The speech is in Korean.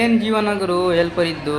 ಏನು ಜೀವನ ಗುರು ಹೆಲ್ಪರ್ ಇದ್ದು?